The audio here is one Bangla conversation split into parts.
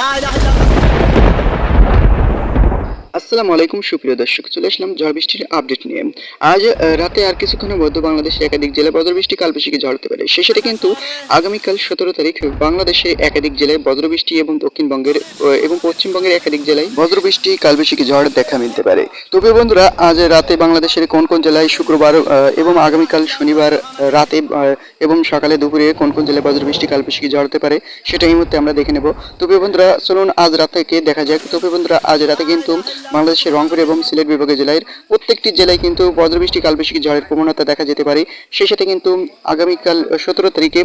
لا اله الا আসসালামু আলাইকুম, সুপ্রিয় দর্শক, চলে আসলাম ঝড় বৃষ্টির আপডেট নিয়ে। আজ রাতে আর কিছুক্ষণের মধ্যে বাংলাদেশের একাধিক জেলায় বজ্রবৃষ্টি কালবৈশাখী ঝড় হতে পারে। সে সাথে কিন্তু আগামীকাল সতেরো তারিখ বাংলাদেশে একাধিক জেলায় বজ্রবৃষ্টি এবং দক্ষিণবঙ্গের এবং পশ্চিমবঙ্গের একাধিক জেলায় বজ্রবৃষ্টি কালবৈশাখী ঝড় দেখা মিলতে পারে। তবে বন্ধুরা, আজ রাতে বাংলাদেশের কোন কোন জেলায় শুক্রবার এবং আগামীকাল শনিবার রাতে এবং সকালে দুপুরে কোন কোন জেলায় বজ্রবৃষ্টি কালবৈশাখী ঝড় হতে পারে, সেটা এই মুহূর্তে আমরা দেখে নেব। তবে বন্ধুরা, চলুন আজ রাত থেকে দেখা যাক। তবে বন্ধুরা, আজ রাতে কিন্তু বাংলাদেশের রংপুর এবং সিলেট বিভাগের জেলায় প্রত্যেকটি জেলায় কিন্তু বজ্রবৃষ্টি কালবৈশাখী ঝড়ের প্রবণতা দেখা যেতে পারে। সেই সাথে কিন্তু আগামীকাল সতেরো তারিখে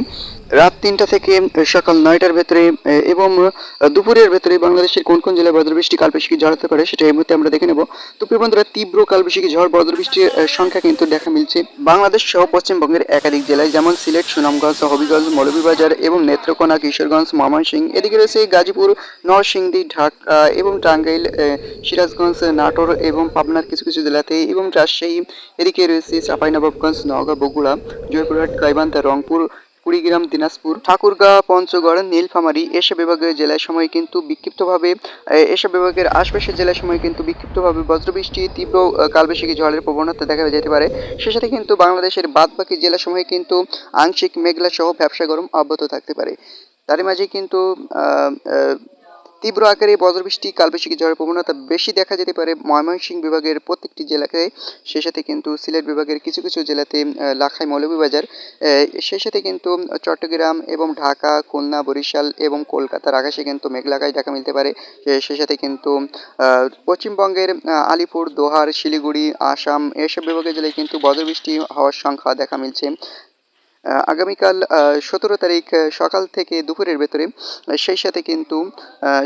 রাত তিনটা থেকে সকাল নয়টার ভেতরে এবং দুপুরের ভেতরে বাংলাদেশের কোন কোন জেলায় বজ্রবৃষ্টি কালবৈশাখী ঝড় হতে পারে সেটা এই মুহূর্তে আমরা দেখে নেব। তো বন্ধুরা তীব্র কালবৈশাখী ঝড় বজ্রবৃষ্টির সংখ্যা কিন্তু দেখা মিলছে বাংলাদেশ সহ পশ্চিমবঙ্গের একাধিক জেলায় যেমন সিলেট সুনামগঞ্জ হবিগঞ্জ মৌলভীবাজার এবং নেত্রকোনা কিশোরগঞ্জ ময়মনসিংহ। এদিকে রয়েছে গাজীপুর নরসিংদী ঢাকা এবং টাঙ্গাইল আহ, সিরাজগঞ্জ নাটোর এবং পাবনার কিছু কিছু জেলাতে এবং রাজশাহী, এদিকে রয়েছে চাঁপাইনবাবগঞ্জ, নওগাঁ, বগুড়া, জয়পুরহাট, গাইবান্ধা, রংপুর, কুড়িগ্রাম, দিনাজপুর, ঠাকুরগাঁ, পঞ্চগড়, নীলফামারী এসব বিভাগের জেলার সময় কিন্তু বিক্ষিপ্তভাবে এসব বিভাগের আশপাশের জেলার সময় কিন্তু বিক্ষিপ্তভাবে বজ্রবৃষ্টি, তীব্র কালবৈশাখী ঝড়ের প্রবণতা দেখা যেতে পারে। সে সাথে কিন্তু বাংলাদেশের বাদবাকি জেলার সময় কিন্তু আংশিক মেঘলা সহ ব্যবসা গরম অব্যাহত থাকতে পারে। তারই মাঝে কিন্তু তীব্র আকারে বজ্রবৃষ্টি, কালবৈশাখী ঝড়ের প্রবণতা বেশি দেখা যেতে পারে ময়মনসিংহ বিভাগের প্রত্যেকটি জেলাকে সেই সাথে কিন্তু সিলেট বিভাগের কিছু কিছু জেলাতে লাখাই মৌলভীবাজার সেই সাথে কিন্তু চট্টগ্রাম এবং ঢাকা, খুলনা, বরিশাল এবং কলকাতার আকাশে কিন্তু মেঘলা আকাশ দেখা মিলতে পারে। সেই সাথে কিন্তু পশ্চিমবঙ্গের আলিপুর, দোহার, শিলিগুড়ি, আসাম, এসব বিভাগের জেলায় কিন্তু বজ্রবৃষ্টি হওয়ার সংখ্যা দেখা মিলছে। আগামীকাল সতেরো তারিখ সকাল থেকে দুপুরের ভেতরে সেই সাথে কিন্তু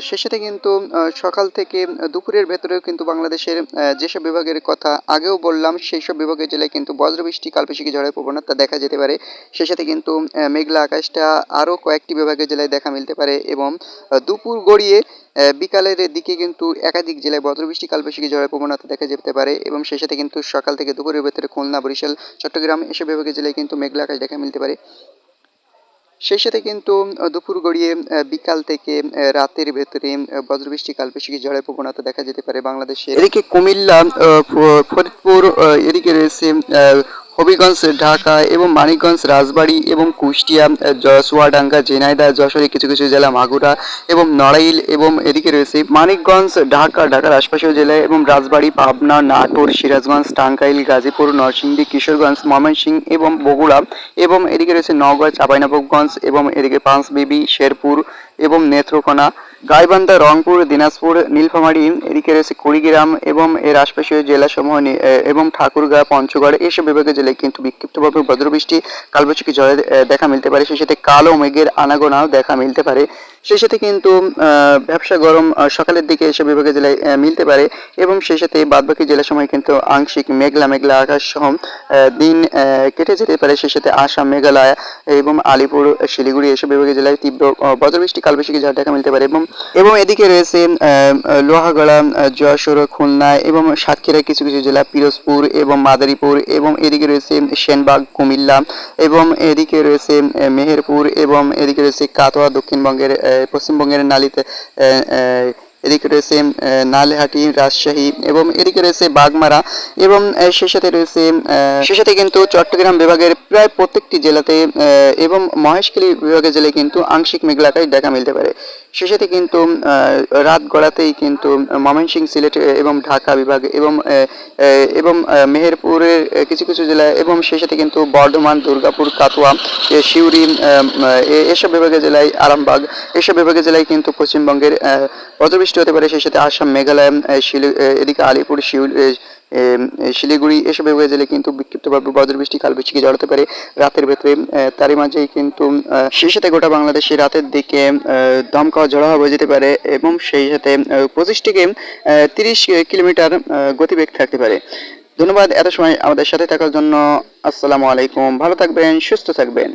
সেই সাথে কিন্তু সকাল থেকে দুপুরের ভেতরেও কিন্তু বাংলাদেশের যেসব বিভাগের কথা আগেও বললাম সেই সব বিভাগের জেলায় কিন্তু বজ্রবৃষ্টি কালবৈশাখী ঝড়ের প্রবণতা দেখা যেতে পারে। সেই সাথে কিন্তু মেঘলা আকাশটা আরও কয়েকটি বিভাগের জেলায় দেখা মিলতে পারে এবং দুপুর গড়িয়ে বিকালের দিকে কিন্তু একাধিক জেলায় বজ্রবৃষ্টি কালবৈশাখী ঝড়ের প্রবণতা দেখা যেতে পারে এবং সেই সাথে কিন্তু সকাল থেকে দুপুরের ভেতরে খুলনা, বরিশাল, চট্টগ্রাম এসব বিভাগের জেলায় কিন্তু মেঘলা আকাশ দেখা মিলতে পারে। সেই সাথে কিন্তু দুপুর গড়িয়ে বিকাল থেকে রাতের ভেতরে বজ্রবৃষ্টি কালবৈশাখী ঝড়ের প্রবণতা দেখা যেতে পারে বাংলাদেশে। এদিকে কুমিল্লা ফরিদপুর এদিকে রয়েছে হবিগঞ্জ ঢাকা এবং মানিকগঞ্জ রাজবাড়ী এবং কুষ্টিয়া আহ, জ- চুয়াডাঙ্গা যশোরে কিছু কিছু জেলা মাগুরা এবং নড়াইল এবং এদিকে রয়েছে মানিকগঞ্জ ঢাকা ঢাকার আশপাশের জেলায় এবং রাজবাড়ী পাবনা নাটোর সিরাজগঞ্জ টাঙ্গাইল গাজীপুর নরসিংদী কিশোরগঞ্জ ময়মনসিংহ এবং বগুড়া এবং এদিকে রয়েছে নওগাঁ চাঁপাইনবাবগঞ্জ এবং এদিকে পাঁচবিবি শেরপুর এবং নেত্রকোনা। গাইবান্ধা রংপুর দিনাজপুর নীলফামারী এদিকে রয়েছে কুড়িগ্রাম এবং এর আশপাশের জেলাসমূহ এবং ঠাকুরগাঁ পঞ্চগড় এসব বিভাগের জেলায় কিন্তু বিক্ষিপ্তভাবে বজ্রবৃষ্টি কালবৈশাখী এ, দেখা মিলতে পারে। সেই সাথে কালো মেঘের আনাগোনাও দেখা মিলতে পারে। সেই সাথে কিন্তু ব্যবসা গরম সকালের দিকে এসব বিভাগের জেলায় মিলতে পারে এবং সেই সাথে বাদবাকি জেলার সময় কিন্তু আংশিক মেঘলা মেঘলা আকাশ সহ দিন কেটে যেতে পারে। সেই সাথে আসাম মেঘালয় এবং আলিপুর শিলিগুড়ি এসব বিভাগের জেলায় তীব্র বজ্রবৃষ্টি কালবৈশাখী ঝড় দেখা মিলতে পারে এবং এবং এদিকে রয়েছে লোহাগড়া যশোর, খুলনা এবং সাতক্ষীরা কিছু কিছু জেলা, পিরোজপুর এবং মাদারীপুর এবং এদিকে রয়েছে সেনবাগ, কুমিল্লা এবং এদিকে রয়েছে মেহেরপুর এবং এদিকে রয়েছে কাতোয়া দক্ষিণবঙ্গের পশ্চিমবঙ্গের নালিতে এদিকে রয়েছে নালেহাটি, রাজশাহী এবং এদিকে রয়েছে বাগমারা এবং সেই সাথে রয়েছে সেই সাথে কিন্তু চট্টগ্রাম বিভাগের প্রায় প্রত্যেকটি জেলাতে এবং মহেশখালী বিভাগের জেলায় কিন্তু আংশিক মেঘলাকায় দেখা মিলতে পারে। সেই সাথে কিন্তু রাত গড়াতেই কিন্তু ময়মনসিংহ সিলেট এবং ঢাকা বিভাগ এবং এবং মেহেরপুরের কিছু কিছু জেলা এবং সেই সাথে কিন্তু বর্ধমান দুর্গাপুর এ, সিউড়ি এসব বিভাগের জেলায় আরামবাগ এসব বিভাগের জেলায় কিন্তু পশ্চিমবঙ্গের বজ্রবৃষ্টি হতে পারে। সেই সাথে আসাম মেঘালয় শিলি- এদিকে আলিপুর এম, শিলিগুড়ি এসব বিভাগের জেলায় কিন্তু বিক্ষিপ্তভাবে বজ্রবৃষ্টি ঝড় হতে পারে রাতের ভেতরে। তারই মাঝেই কিন্তু সেই সাথে গোটা বাংলাদেশে রাতের দিকে দমকা ঝড় হয়ে যেতে পারে এবং সেই সাথে পঁচিশ থেকে তিরিশ কিলোমিটার গতিবেগ থাকতে পারে। ধন্যবাদ এত সময় আমাদের সাথে থাকার জন্য। আসসালামু আলাইকুম। ভালো থাকবেন, সুস্থ থাকবেন।